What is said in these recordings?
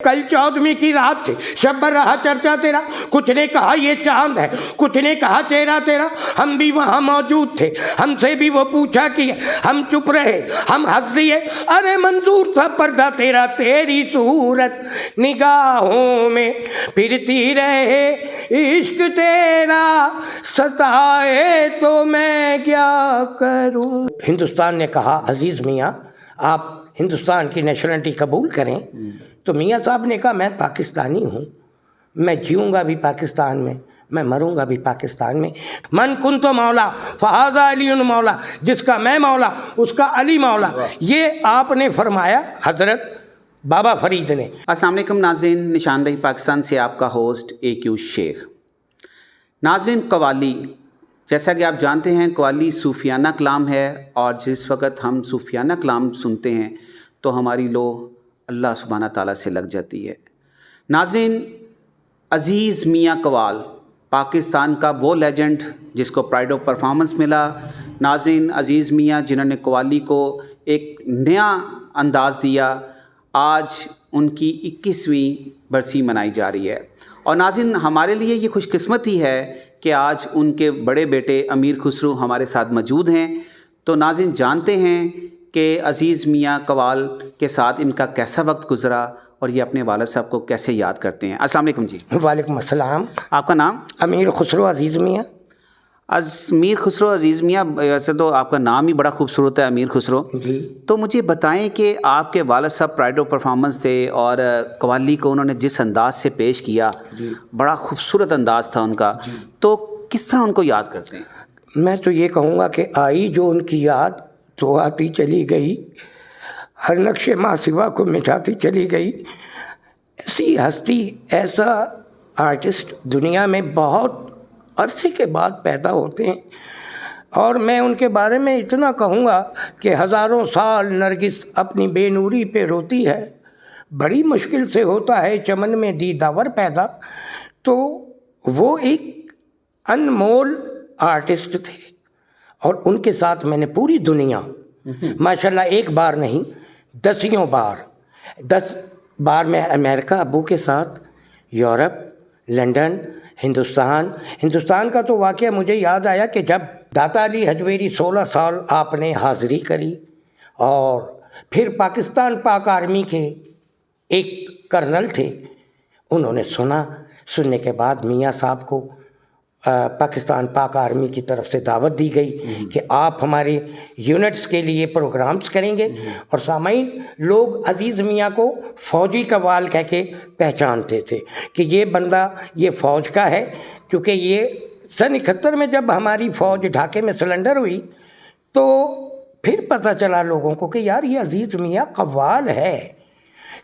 कल चौदहवीं की रात थी सब रहा चर्चा तेरा। कुछ ने कहा ये चाँद है, कुछ ने कहा चेहरा तेरा। हम भी वहाँ मौजूद थे, हमसे भी वो पूछा कि हम चुप रहे, हम हंस दिए। अरे मंजूर था पर्दा तेरा, तेरी सूरत निगाहों में फिरती रहे। इश्क तेरा सताए तो मैं क्या करूँ? हिंदुस्तान ने कहा, अज़ीज़ मियाँ, आप हिंदुस्तान की नेशनलिटी कबूल करें तो मियाँ साहब ने कहा मैं पाकिस्तानी हूँ मैं जीऊँगा भी पाकिस्तान में मैं मरूँगा भी पाकिस्तान में। मन कुन तो मौला फहाजा अली मौला जिसका मैं मौला उसका अली मौला। ये आपने फरमाया हज़रत बाबा फरीद ने। वालेकुम नाजरीन निशानदही पाकिस्तान से आपका होस्ट ए क्यू शेख। नाजरीन कवाली जैसा कि आप जानते हैं कवाली सूफियाना कलाम है और जिस वक्त हम सूफियाना कलाम सुनते हैं तो हमारी लो अल्लाह सुबहाना ताला से लग जाती है। नाजरीन, अज़ीज़ मियाँ कवाल, पाकिस्तान का वो लेजेंड जिसको प्राइड ऑफ़ परफॉर्मेंस मिला। नाजरीन, अज़ीज़ मियाँ, जिन्होंने कवाली को एक नया अंदाज़ दिया, आज उनकी इक्कीसवीं बरसी मनाई जा रही है। और नाजिन हमारे लिए ये ही है कि आज उनके बड़े बेटे अमीर खुसरू हमारे साथ मौजूद हैं। तो नाजिन जानते हैं कि अज़ीज़ मियाँ कवाल के साथ इनका कैसा वक्त गुज़रा और ये अपने वालद साहब को कैसे याद करते हैं? अस्सलाम वालेकुम जी। वालेकुम अस्सलाम। आपका नाम? अमीर खुसरो अज़ीज़ मियाँ। अमीर खुसरो अज़ीज़ मियाँ वैसे तो आपका नाम ही बड़ा खूबसूरत है अमीर खुसरो। जी। तो मुझे बताएँ कि आपके वालद साहब प्राइड ऑफ़ परफॉर्मेंस थे और कवाली को उन्होंने जिस अंदाज से पेश किया बड़ा खूबसूरत अंदाज था उनका। तो किस तरह उनको याद करते हैं? मैं तो ये कहूँगा कि आई जो उनकी याद तो आती चली गई हर नक्शे माँ सिवा को मिटाती चली गई ऐसी हस्ती ऐसा आर्टिस्ट दुनिया में बहुत अरसे के बाद पैदा होते हैं। और मैं उनके बारे में इतना कहूँगा कि हज़ारों साल नरगिस अपनी बेनूरी पे रोती है। बड़ी मुश्किल से होता है चमन में दीदावर पैदा। तो वो एक अनमोल आर्टिस्ट थे। और उनके साथ मैंने पूरी दुनिया माशाल्लाह एक बार नहीं दसियों बार दस बार मैं अमेरिका अबू के साथ यूरोप लंदन हिंदुस्तान। हिंदुस्तान का तो वाक़ मुझे याद आया कि जब दाता अली हजवेरी 16 साल आपने हाज़िरी करी और फिर पाकिस्तान पाक आर्मी के एक कर्नल थे, उन्होंने सुना। सुनने के बाद मियाँ साहब को पाकिस्तान पाक आर्मी की तरफ़ से दावत दी गई कि आप हमारे यूनिट्स के लिए प्रोग्राम्स करेंगे और सामाइन लोग अज़ीज़ मियाँ को फ़ौजी कवाल कह के पहचानते थे कि ये बंदा ये फ़ौज का है क्योंकि ये सन इकहत्तर में जब हमारी फ़ौज ढाके में सिलेंडर हुई तो फिर पता चला लोगों को कि यार ये अज़ीज़ मियाँ कवाल है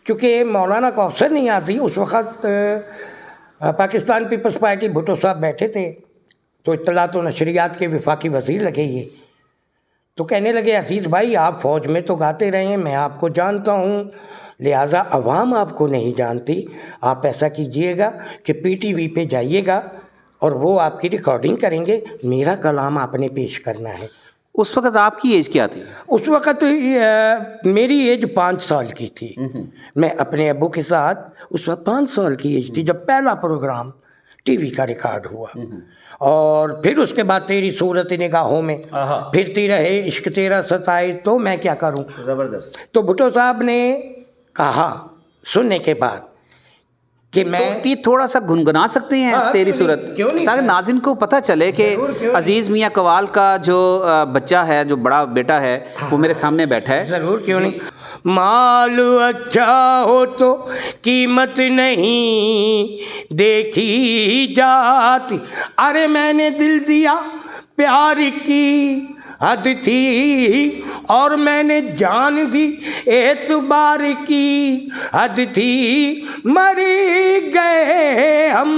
क्योंकि मौलाना कौसर नियाजी उस वक़्त पाकिस्तान पीपल्स पार्टी भुट्टो साहब बैठे थे तो इतलात व नशरियात के विफाकी वज़ीर लगे ये। तो कहने लगे, अज़ीज़ भाई, आप फ़ौज में तो गाते रहे हैं, मैं आपको जानता हूँ, लिहाजा अवाम आपको नहीं जानती। आप ऐसा कीजिएगा कि पीटीवी पे जाइएगा और वो आपकी रिकॉर्डिंग करेंगे। मेरा कलाम आपने पेश करना है। उस वक्त आपकी एज क्या थी? उस वक़्त मेरी एज पाँच साल की थी। मैं अपने अबू के साथ उस वक्त पाँच साल की एज थी जब पहला प्रोग्राम टीवी का रिकॉर्ड हुआ। और फिर उसके बाद तेरी सूरत निगाहों में फिरती रहे इश्क तेरा सताए तो मैं क्या करूँ? ज़बरदस्त। तो भुट्टो साहब ने कहा सुनने के बाद कि मैं तो ये थोड़ा सा गुनगुना सकते हैं हाँ, तेरी क्यों सूरत। क्यों नहीं? ताकि नाजिन को पता चले कि? अज़ीज़ मियाँ कवाल का जो बच्चा है जो बड़ा बेटा है वो मेरे सामने बैठा है। ज़रूर क्यों नहीं? माल अच्छा हो तो कीमत नहीं देखी जाती। अरे मैंने दिल दिया प्यार की। हद थी और मैंने जान दी एतबार की। हद थी मरी गए हम,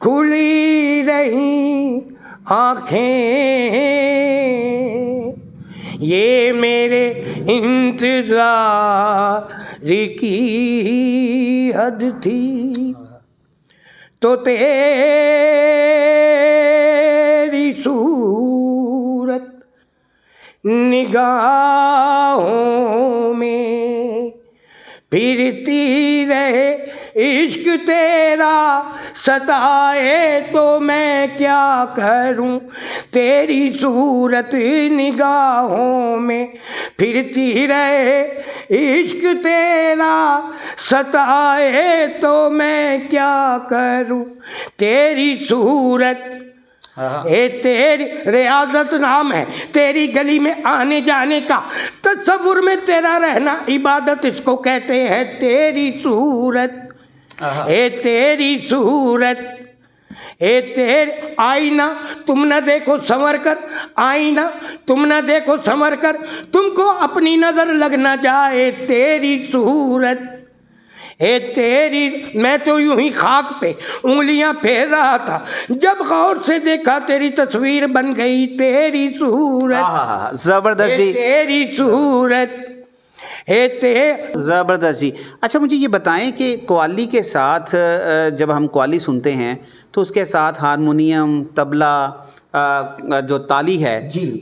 खुली रही आँखें। ये मेरे इंतज़ार की हद थी। तो तेरी सूरत निगाहों में फिरती रह इश्क तेरा, सताए तो मैं क्या करूँ? तेरी सूरत निगाहों में फिरती रहे इश्क तेरा, सताए तो मैं क्या करूँ? तेरी सूरत ए तेरी रियाजत नाम है तेरी गली में आने जाने का। तस्वुर में तेरा रहना इबादत इसको कहते हैं तेरी सूरत। ए तेरी सूरत ए तेरे आईना तुम न देखो संवर कर आईना तुम न देखो संवर कर। तुमको अपनी नज़र लगना जाए तेरी सूरत। ए तेरी मैं तो यूँ ही खाक पे उंगलियाँ फेर रहा था। जब गौर से देखा तेरी तस्वीर बन गई तेरी सूरत। आहा, ए ज़बरदस्त। जी तेरी सूरत। हे ते ज़बरदस्ती। अच्छा मुझे ये बताएँ कि कवाली के साथ जब हम कवाली सुनते हैं तो उसके साथ हारमोनियम तबला जो ताली है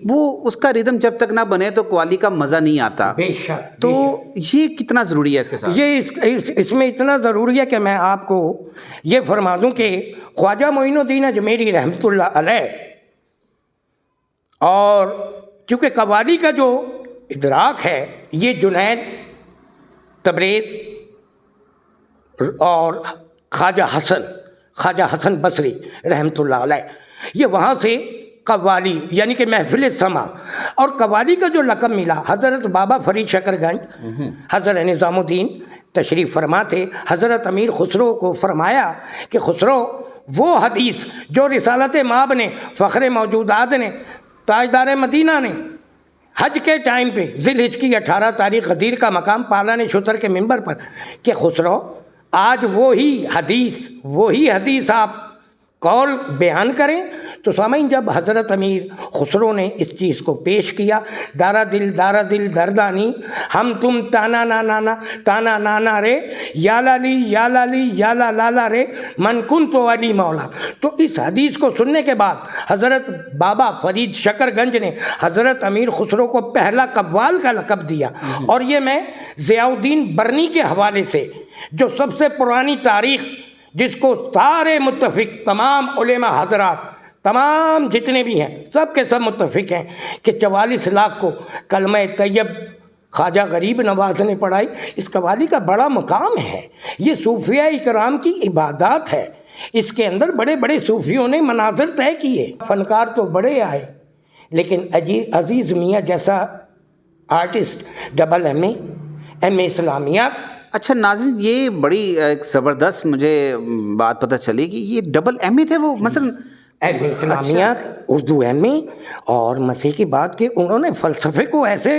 वो उसका रिदम जब तक ना बने तो कवाली का मज़ा नहीं आता। बेशक तो ये कितना ज़रूरी है इसके साथ? ये इस, इस इसमें इतना ज़रूरी है कि मैं आपको ये फरमा दूँ कि ख्वाजा मोइनुद्दीन अजमेरी रहमतुल्लाह अलैह और चूँकि कवाली का जो इदराक है ये जुनैद तबरेज़ और ख्वाजा हसन ख्वाजा हसन बसरी रहमतुल्लाह अलैह ये वहाँ से कव्वाली यानी कि महफिल समा। और कव्वाली का जो लकब मिला हज़रत बाबा फरीद शकरगंज हज़रत निज़ामुद्दीन तशरीफ़ फरमा थे हज़रत अमीर खुसरो को फरमाया कि खुसरो वो हदीस जो रिसालत माब ने फ़ख्र मौजूदात ने ताजदार मदीना ने हज के टाइम पे जिलहिज की अठारह तारीख गदीर का मकाम पालान शुतर के मंबर पर कि खुसरो आज वो ही हदीस वो ही हदीस आप कौल बयान करें तो सामीन जब हज़रत अमीर खुसरो ने इस चीज़ को पेश किया दारा दिल दारा दिल दर्दानी हम तुम ताना ना नाना ताना नाना रे या लाली या लाली या ला लाला रे मनकुन तो अली मौला। तो इस हदीस को सुनने के बाद हज़रत बाबा फरीद शकरगंज ने हज़रत अमीर खुसरो को पहला कव्वाल का लकब दिया। और ये मैं ज़ियाउद्दीन बरनी के हवाले से जो सबसे पुरानी तारीख़ जिसको सारे मुतफिक तमाम उलेमा हजरात, तमाम जितने भी हैं सब के सब मुतफिक हैं कि चवालीस लाख को कलम तैयब ख्वाजा गरीब नवाज़ ने पढ़ाई। इस कवाली का बड़ा मकाम है। ये सूफिया इकराम की इबादत है। इसके अंदर बड़े बड़े सूफियों ने मनाजर तय किए। फनकार तो बड़े आए, लेकिन अजी, अज़ीज़ मियाँ जैसा artist, double M M A Islamiyat अच्छा नाज़रीन ये बड़ी एक ज़बरदस्त मुझे बात पता चली कि ये डबल एम ए थे वो मसलन एम इस्लामियात उर्दू एम ए और मसीह की बात की उन्होंने फ़लसफ़े को ऐसे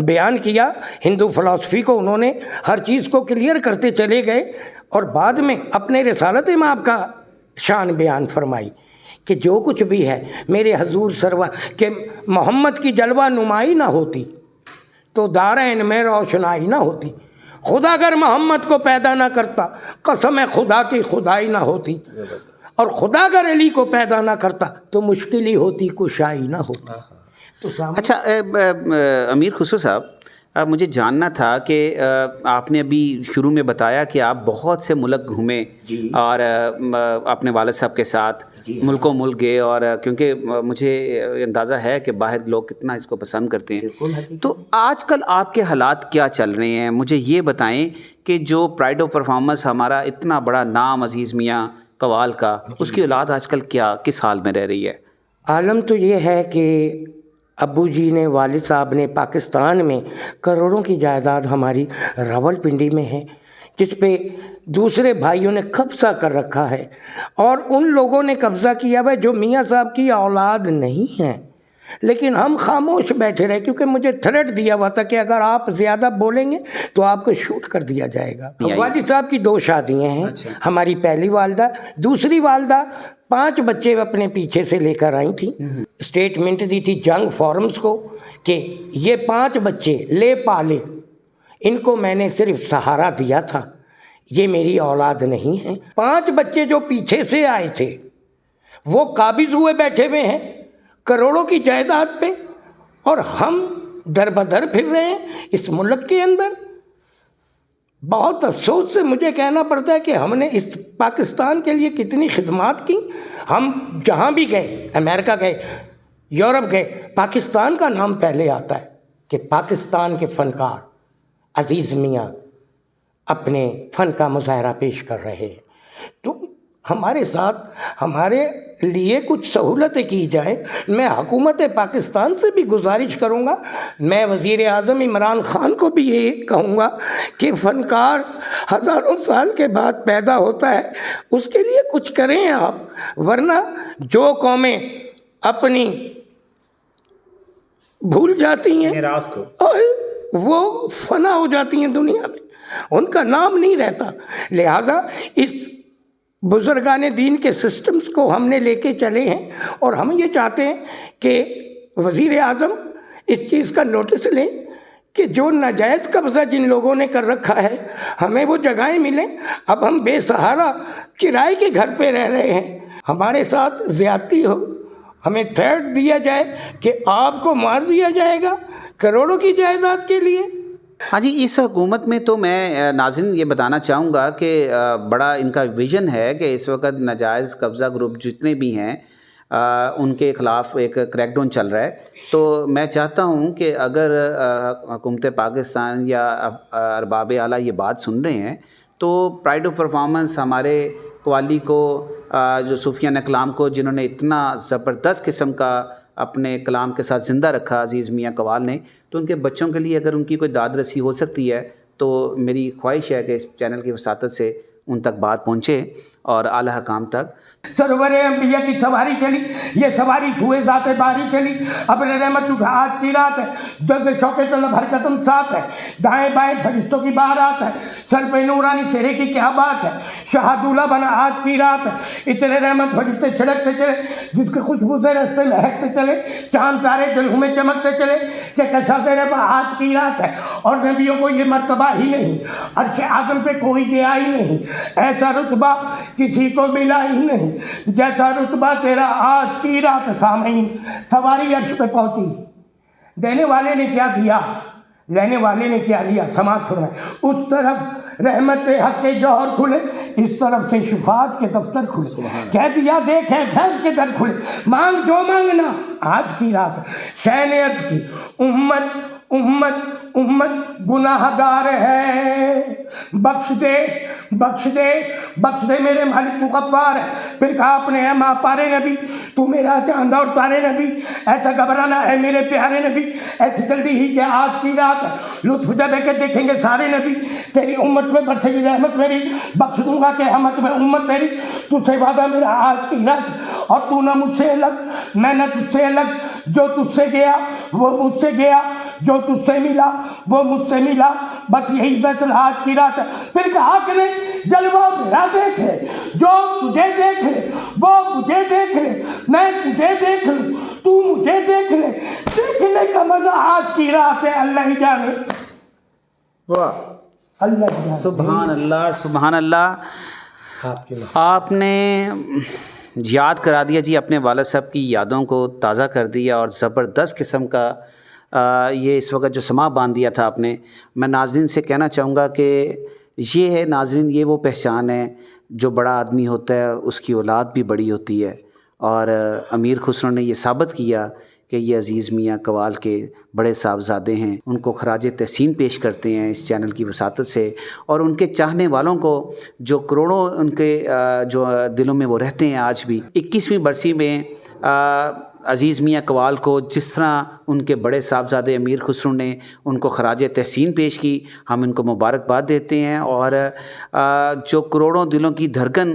बयान किया हिंदू फ़लासफ़ी को उन्होंने हर चीज़ को क्लियर करते चले गए और बाद में अपने रसालत माप का शान बयान फरमाई कि जो कुछ भी है मेरे हजूर सरवा के मोहम्मद की जलवा नुमाई ना होती तो दारैन में रोशनाई ना होती। खुदा अगर मोहम्मद को पैदा ना करता कसम है खुदा की खुदाई ना होती। और खुदा अगर अली को पैदा ना करता तो मुश्किल ही होती कुशाई ना होता। तो अच्छा ए, ए, ए, अमीर खुसू साहब मुझे जानना था कि आपने अभी शुरू में बताया कि आप बहुत से मुल्क घूमे और अपने वालद साहब के साथ जी। मुल्कों मुल्क गए और क्योंकि मुझे अंदाज़ा है कि बाहर लोग कितना इसको पसंद करते हैं। तो आजकल आपके हालात क्या चल रहे हैं? मुझे ये बताएँ कि जो प्राइड ऑफ़ परफॉर्मेंस हमारा इतना बड़ा नाम अज़ीज़ मियाँ कवाल का उसकी औलाद आजकल क्या किस हाल में रह रही है? आलम तो ये है कि अबू जी ने, वालिद साहब ने पाकिस्तान में करोड़ों की जायदाद हमारी रावलपिंडी में है जिस पे दूसरे भाइयों ने कब्ज़ा कर रखा है और उन लोगों ने कब्ज़ा किया हुआ है जो मियाँ साहब की औलाद नहीं है। लेकिन हम खामोश बैठे रहे क्योंकि मुझे थ्रेट दिया हुआ था कि अगर आप ज़्यादा बोलेंगे तो आपको शूट कर दिया जाएगा। वालिद साहब की दो शादियाँ हैं। अच्छा। हमारी पहली वालदा दूसरी वालदा पाँच बच्चे अपने पीछे से लेकर आई थी। स्टेटमेंट दी थी जंग फॉरम्स को कि ये पाँच बच्चे ले पाले। इनको मैंने सिर्फ़ सहारा दिया था। ये मेरी औलाद नहीं है। पाँच बच्चे जो पीछे से आए थे वो काबिज हुए बैठे हुए हैं। करोड़ों की जायदाद पे और हम दर बदर फिर रहे हैं इस मुल्क के अंदर। बहुत अफसोस से मुझे कहना पड़ता है कि हमने इस पाकिस्तान के लिए कितनी खिदमात की। हम जहाँ भी गए, अमेरिका गए, यूरोप गए, पाकिस्तान का नाम पहले आता है कि पाकिस्तान के फ़नकार अज़ीज़ मियाँ अपने फ़न का मुजाहरा पेश कर रहे हैं। तो हमारे साथ हमारे लिए कुछ सहूलतें की जाए। मैं हकूमत पाकिस्तान से भी गुजारिश करूँगा। मैं वज़ी अजम इमरान ख़ान को भी ये कहूँगा कि फ़नकार हज़ारों साल के बाद पैदा होता है। उसके लिए कुछ करें आप वरना जो कौमें अपनी भूल जाती हैं निराश को। और वो फना हो जाती हैं दुनिया में। उनका नाम नहीं रहता। लिहाजा इस बुजुर्गान दीन के सिस्टम्स को हमने लेके चले हैं और हम ये चाहते हैं कि वज़ी अजम इस चीज़ का नोटिस लें कि जो नाजायज़ कब्ज़ा जिन लोगों ने कर रखा है, हमें वो जगहें मिलें। अब हम बेसहारा किराए के घर पे रह रहे हैं। हमारे साथ ज़्यादती हो। हमें थ्रेट दिया जाए कि आपको मार दिया जाएगा करोड़ों की जायदाद के लिए। हाँ जी, इस हुकूमत में तो मैं नाजिन ये बताना चाहूँगा कि बड़ा इनका विज़न है कि इस वक्त नाजायज़ कब्ज़ा ग्रुप जितने भी हैं उनके ख़िलाफ़ एक क्रैकडाउन चल रहा है। तो मैं चाहता हूँ कि अगर हुकूमत पाकिस्तान या अरबाब आला ये बात सुन रहे हैं तो प्राइड ऑफ़ परफॉर्मेंस हमारे कवाली को जो सूफियान कलाम को, जिन्होंने इतना ज़बरदस्त किस्म का अपने कलाम के साथ ज़िंदा रखा अज़ीज़ मियाँ कवाल ने। तो उनके बच्चों के लिए अगर उनकी कोई दाद रसी हो सकती है तो मेरी ख्वाहिश है कि इस चैनल की वसात से उन तक बात पहुँचे। और आला काम तक। सरोवर अम्बिया की सवारी चली, ये सवारी छुए जाते बारी चली। अपने रहमत उठा, आज की रात है। जग चौके तलब हर कदम साथ है। दाएँ बाएँ फरिश्तों की बारात है। सर पे नूरानी चेहरे की क्या बात है? शहादूल्ला बना आज की रात है। इतने रहमत फरिश्ते छिड़कते चले, जिसके खुशबू से रस्ते महकते चले, चाँद तारे दिलों में चमकते चले, कि कैसा तेरे पर आज की रात है। और नबियों को ये मरतबा ही नहीं। अर्श आज़म पे कोई गया ही नहीं। ऐसा रुतबा किसी को मिला ही नहीं। जैसा रुतबा तेरा आज की रात सामयीन सवारी अर्श पे पहुँची। देने वाले ने क्या दिया? लेने वाले ने क्या लिया? समाप्त होना उस तरफ़ रहमत हक के जौहर खुले इस तरफ़ से शिफात के दफ्तर खुले। कह दिया? देखें भैंस के दर खुले। मांग जो मांगना आज की रात। शह ने अर्ज़ की उम्मत उम्मत उम्मत गुनाहगार है। बख्श दे बख्श दे बख्श दे मेरे मालिक, तू गफ्फार है। फिर कहा अपने है माँ पारे नबी, तू मेरा चाँद और तारे नबी। ऐसा घबराना है मेरे प्यारे नबी, ऐसी जल्दी ही क्या आज की रात लुत्फ जब के देखेंगे सारे नबी, तेरी उम्मत में बरसेगी रहमत मेरी। बख्श दूँगा कि हमत में उम्मत तेरी। तुझसे वादा मेरा आज की रात और तू ना मुझसे अलग, मैं न तुझसे अलग। जो तुझसे गया, वो मुझसे गया। जो तुझसे मिला वो मुझसे मिला। बस यही फैसला आज की रात फिर कहा कि नहीं जलवा मेरा देख जो तुझे देख वो मुझे देख ले मैं तुझे देख लूँ तू मुझे देख ले। देखने का मज़ा आज की रात है अल्लाह ही जाने। वाह। अल्लाह सुबहान अल्लाह सुबहान अल्लाह आपने याद करा दिया जी अपने वालद साहब की यादों को ताज़ा कर दिया और ज़बरदस्त किस्म का ये इस वक्त जो समा बाँध दिया था आपने, मैं नाजरन से कहना चाहूँगा कि ये है नाजरीन, ये वो पहचान है जो बड़ा आदमी होता है, उसकी औलाद भी बड़ी होती है। और अमीर खुसरो ने यह साबित किया कि ये अज़ीज़ मियाँ कवाल के बड़े साहबजादे हैं। उनको खराज तहसीन पेश करते हैं इस चैनल की वसात से। और उनके चाहने वालों को जो करोड़ों उनके जो दिलों में वो रहते हैं आज भी, इक्कीसवीं बरसी में अज़ीज़ मियाँ कवाल को जिस तरह उनके बड़े साहबजादे अमीर खुसरो ने उनको खराज तहसीन पेश की, हम इनको मुबारकबाद देते हैं और जो करोड़ों दिलों की धड़कन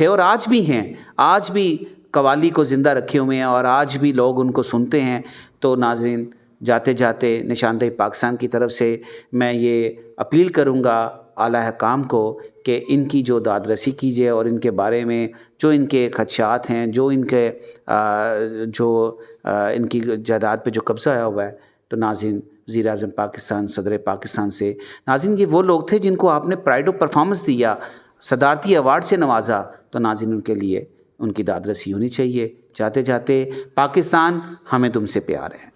थे और आज भी हैं, आज भी कवाली को ज़िंदा रखे हुए हैं और आज भी लोग उनको सुनते हैं तो नाजिन जाते जाते निशानदेही पाकिस्तान की तरफ़ से मैं ये अपील करूँगा आला काम को कि इनकी जो दादरसी कीजिए और इनके बारे में जो इनके खदशात हैं, जो इनके जो इनकी जायदाद पे जो कब्ज़ा आया हुआ है तो नाजिन वज़ी अजम पाकिस्तान, सदर पाकिस्तान से। नाजिन, ये वो लोग थे जिनको आपने प्राइड ऑफ़ परफॉर्मेंस दिया, सदारती अवार्ड से नवाजा तो नाजिन उनके लिए उनकी दादरसी होनी चाहिए। जाते जाते पाकिस्तान हमें तुमसे प्यार है।